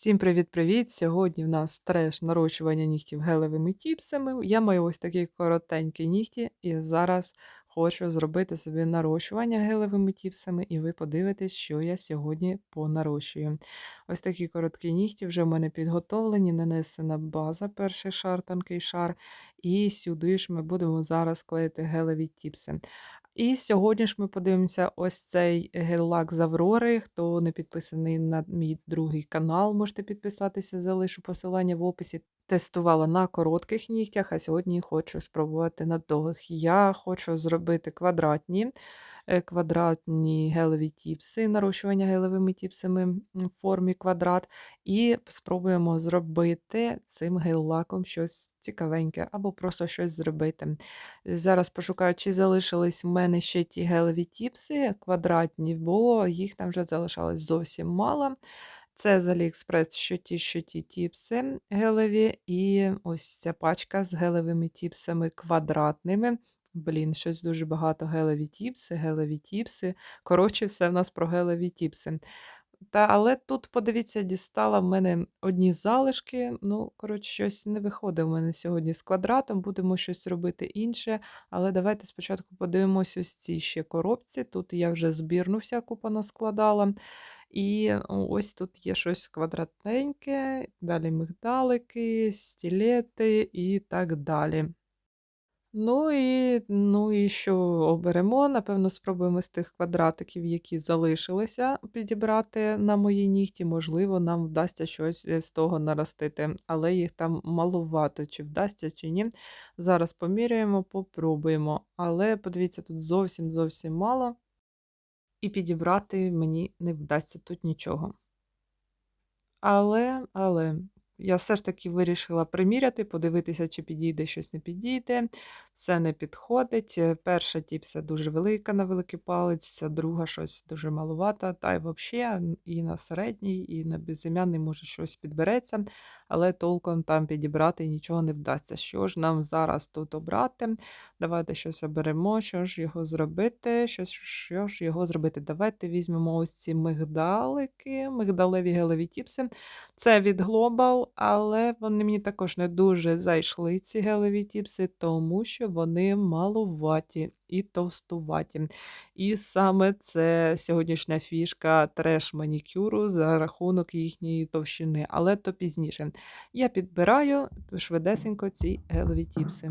Всім привіт-привіт! Сьогодні в нас треш нарощування нігтів гелевими тіпсами. Я маю ось такі коротенькі нігті, і зараз хочу зробити собі нарощування гелевими тіпсами, і ви подивитесь, що я сьогодні понарощую. Ось такі короткі нігті вже в мене підготовлені, нанесена база, перший шар, тонкий шар. І сюди ж ми будемо зараз клеїти гелеві тіпси. І сьогодні ж ми подивимося ось цей гель-лак з Аврори. Хто не підписаний на мій другий канал, можете підписатися, залишу посилання в описі. Тестувала на коротких нігтях, а сьогодні хочу спробувати на довгих. Я хочу зробити квадратні е, квадратні гелеві тіпси, нарощування гелевими тіпсами в формі квадрат. І спробуємо зробити цим гель-лаком щось цікавеньке, або просто щось зробити. Зараз пошукаю, чи залишились в мене ще ті гелеві тіпси квадратні, бо їх там вже залишалось зовсім мало. Це з Aliexpress що ті, що ті тіпси гелеві, і ось ця пачка з гелевими тіпсами квадратними. Блін, щось дуже багато гелеві тіпси, гелеві тіпси. Коротше, все в нас про гелеві тіпси. Та, але тут, подивіться, дістала в мене одні залишки. Ну, коротше, щось не виходить в мене сьогодні з квадратом, будемо щось робити інше. Але давайте спочатку подивимось ось ці ще коробці. Тут я вже збірну всяку понаскладала. І ось тут є щось квадратненьке, далі мигдалики, стілети і так далі. Ну і ну і що оберемо? Напевно, спробуємо з тих квадратиків, які залишилися, підібрати на мої нігті. Можливо, нам вдасться щось е, з того наростити, але їх там маловато, чи вдасться, чи ні. Зараз поміряємо, попробуємо. Але подивіться, тут зовсім зовсім мало. І підібрати мені не вдасться тут нічого. Але, але. Я все ж таки вирішила приміряти, подивитися, чи підійде щось не підійде. Все не підходить. Е, перша тіпса дуже велика на великий палець, ця друга щось дуже малувата, та й взагалі і на середній, і на безім'яний може щось підбереться, але толком там підібрати нічого не вдасться. Що ж нам зараз тут обрати? Давайте щось оберемо, що ж його зробити. Що, що ж його зробити? Давайте візьмемо ось ці мигдалики, мигдалеві гелеві тіпси. Це від Global але вони мені також не дуже зайшли, ці гелеві тіпси, тому що вони малуваті і товстуваті. І саме це сьогоднішня фішка треш-манікюру за рахунок їхньої товщини, але то пізніше. Я підбираю швидесенько ці гелові тіпси.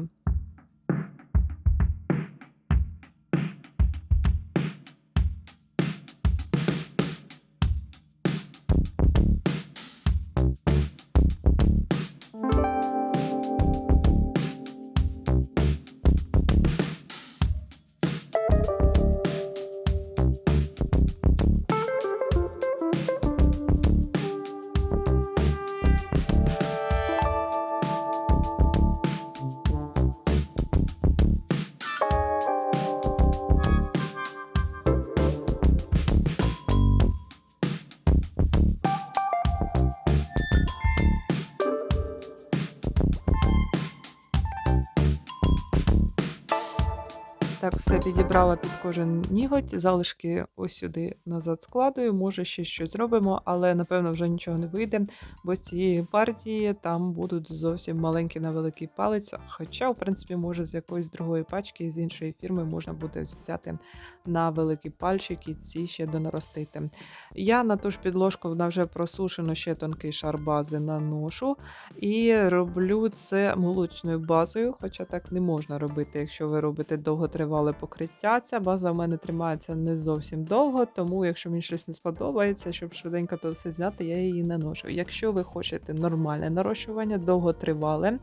Так, все підібрала під кожен ніготь, залишки ось сюди назад складую, може ще щось зробимо, але напевно вже нічого не вийде, бо з цієї партії там будуть зовсім маленькі на великий палець. Хоча, в принципі, може з якоїсь другої пачки, з іншої фірми можна буде взяти на великий пальчик і ці ще донаростити. Я на ту ж підложку вона вже просушено ще тонкий шар бази наношу і роблю це молочною базою, хоча так не можна робити, якщо ви робите довготривалий тривале покриття. Ця база в мене тримається не зовсім довго, тому якщо мені щось не сподобається, щоб швиденько то все зняти, я її не ношу. Якщо ви хочете нормальне нарощування, довготривале,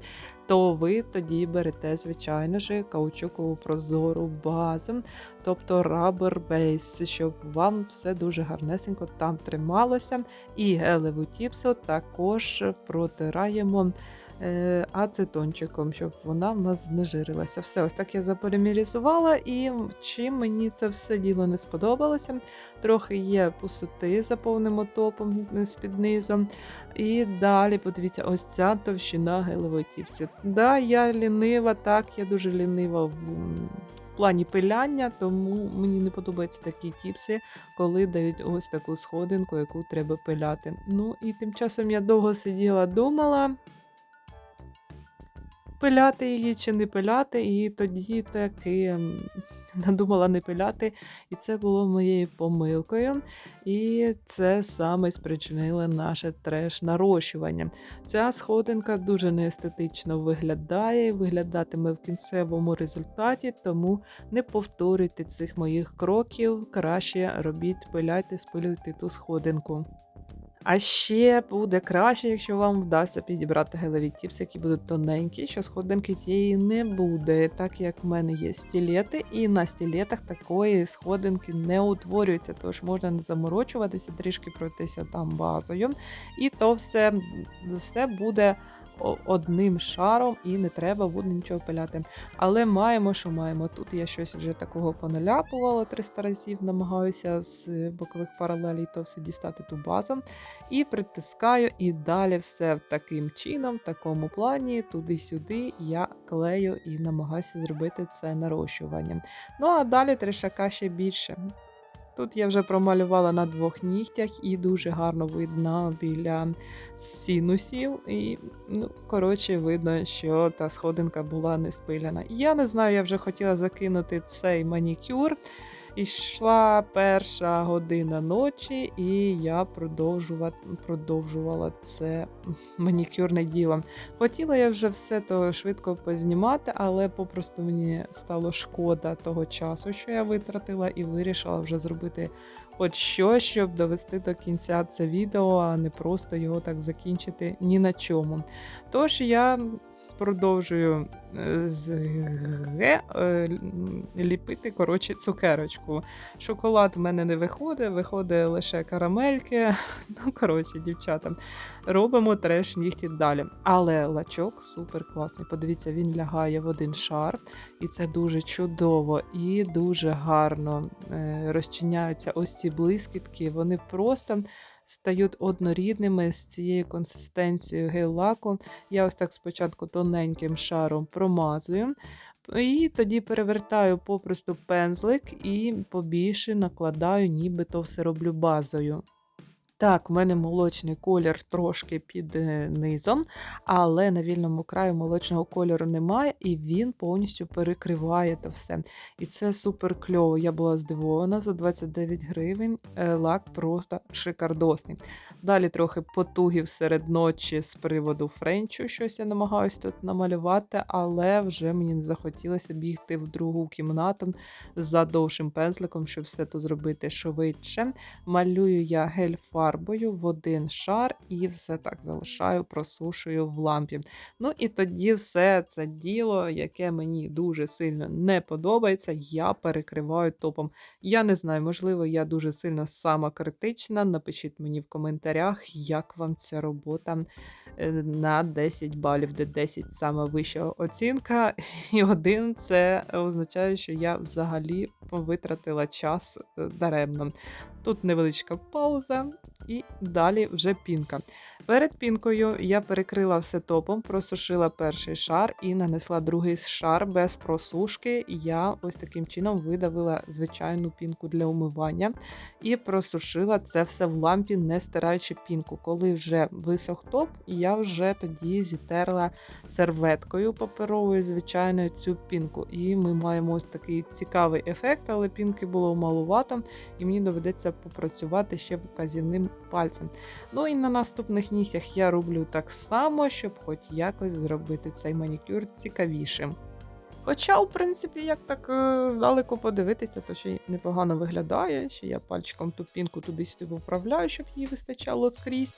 то ви тоді берете, звичайно ж, каучукову прозору базу, тобто rubber base, щоб вам все дуже гарнесенько там трималося. І гелеву тіпсу також протираємо. Е, ацетончиком, щоб вона в нас знежирилася. Все, ось так я заполімерізувала, і чим мені це все діло не сподобалося. Трохи є пустоти за повним топом з-під низом. І далі, подивіться, ось ця товщина гелевої тіпсі. Да, я лінива, так, я дуже лінива в в плані пиляння, тому мені не подобаються такі тіпси, коли дають ось таку сходинку, яку треба пиляти. Ну і тим часом я довго сиділа, думала. Пиляти її чи не пиляти, і тоді таки надумала не пиляти, і це було моєю помилкою. І це саме спричинило наше треш нарощування. Ця сходинка дуже неестетично виглядає виглядатиме в кінцевому результаті, тому не повторюйте цих моїх кроків. Краще робіть, пиляйте, спилюйте ту сходинку. А ще буде краще, якщо вам вдасться підібрати гелеві тіпси, які будуть тоненькі, що сходинки тієї не буде, так як в мене є стілети, і на стілетах такої сходинки не утворюється, тож можна не заморочуватися, трішки пройтися там базою. І то все, все буде одним шаром, і не треба буде нічого пиляти. Але маємо, що маємо. Тут я щось вже такого поналяпувала 300 разів, намагаюся з бокових паралелей то все дістати ту базу. І притискаю, і далі все таким чином, в такому плані, туди-сюди я клею і намагаюся зробити це нарощуванням. Ну а далі трішака ще більше. Тут я вже промалювала на двох нігтях і дуже гарно видно біля синусів. І, ну, коротше, видно, що та сходинка була не спиляна. Я не знаю, я вже хотіла закинути цей манікюр. Ішла перша година ночі, і я продовжувала, це манікюрне діло. Хотіла я вже все то швидко познімати, але попросту мені стало шкода того часу, що я витратила, і вирішила вже зробити хоч щось, щоб довести до кінця це відео, а не просто його так закінчити ні на чому. Тож я продовжую е, з г е, ліпити коротше, цукерочку. Шоколад в мене не виходить, виходить лише карамельки. Ну, коротше, дівчата, робимо треш нігті далі. Але лачок супер класний. Подивіться, він лягає в один шар, і це дуже чудово і дуже гарно е, розчиняються ось ці блискітки. Вони просто стають однорідними з цією консистенцією гель-лаку. Я ось так спочатку тоненьким шаром промазую. І тоді перевертаю попросту пензлик і побільше накладаю, нібито все роблю базою. Так, в мене молочний колір трошки під е, низом, але на вільному краю молочного кольору немає, і він повністю перекриває то все. І це супер кльово. Я була здивована за 29 гривень. е, Лак просто шикардосний. Далі трохи потугів серед ночі з приводу френчу, щось я намагаюся тут намалювати, але вже мені не захотілося бігти в другу кімнату за довшим пензликом, щоб все то зробити швидше. Малюю я гель-фарбою в один шар і все так залишаю, просушую в лампі. Ну і тоді все це діло, яке мені дуже сильно не подобається, я перекриваю топом. Я не знаю, можливо, я дуже сильно самокритична. Напишіть мені в коментарях, як вам ця робота е, на 10 балів, де 10 саме вища оцінка, і один це означає, що я взагалі витратила час е, даремно. Тут невеличка пауза, і далі вже пінка. Перед пінкою я перекрила все топом, просушила перший шар і нанесла другий шар без просушки. Я ось таким чином видавила звичайну пінку для умивання і просушила це все в лампі, не стираючи пінку. Коли вже висох топ, я вже тоді зітерла серветкою паперовою, звичайною цю пінку. І ми маємо ось такий цікавий ефект, але пінки було малувато, і мені доведеться попрацювати ще вказівним пальцем. Ну і на наступних нігтях я роблю так само, щоб хоч якось зробити цей манікюр цікавішим. Хоча, в принципі, як так е, здалеку подивитися, то ще непогано виглядає. Ще я пальчиком ту пінку туди-сюди вправляю, щоб її вистачало скрізь.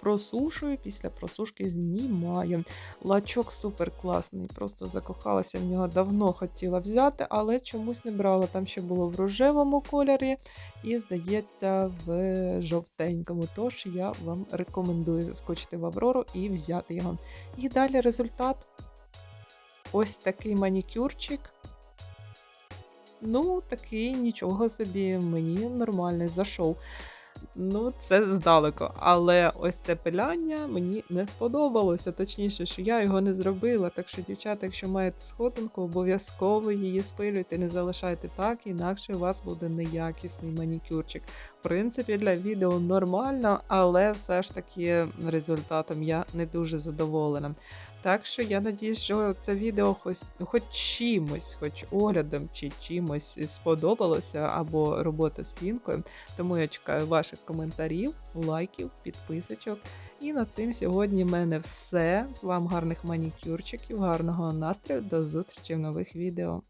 Просушую, після просушки знімаю. Лачок супер класний, просто закохалася в нього давно хотіла взяти, але чомусь не брала. Там ще було в рожевому кольорі і, здається, в жовтенькому. Тож я вам рекомендую заскочити в Аврору і взяти його. І далі результат. Ось такий манікюрчик. Ну, такий нічого собі, мені нормальний зайшов. Ну, це здалеку. Але ось те пиляння мені не сподобалося. Точніше, що я його не зробила. Так що, дівчата, якщо маєте сходинку, обов'язково її спилюйте, не залишайте так, інакше у вас буде неякісний манікюрчик. В принципі, для відео нормально, але все ж таки результатом я не дуже задоволена. Так що я надіюсь, що це відео хоч, хоч чимось, хоч оглядом чи чимось сподобалося, або робота з пінкою. Тому я чекаю ваших коментарів, лайків, підписочок. І на цим сьогодні в мене все. Вам гарних манікюрчиків, гарного настрою. До зустрічі в нових відео.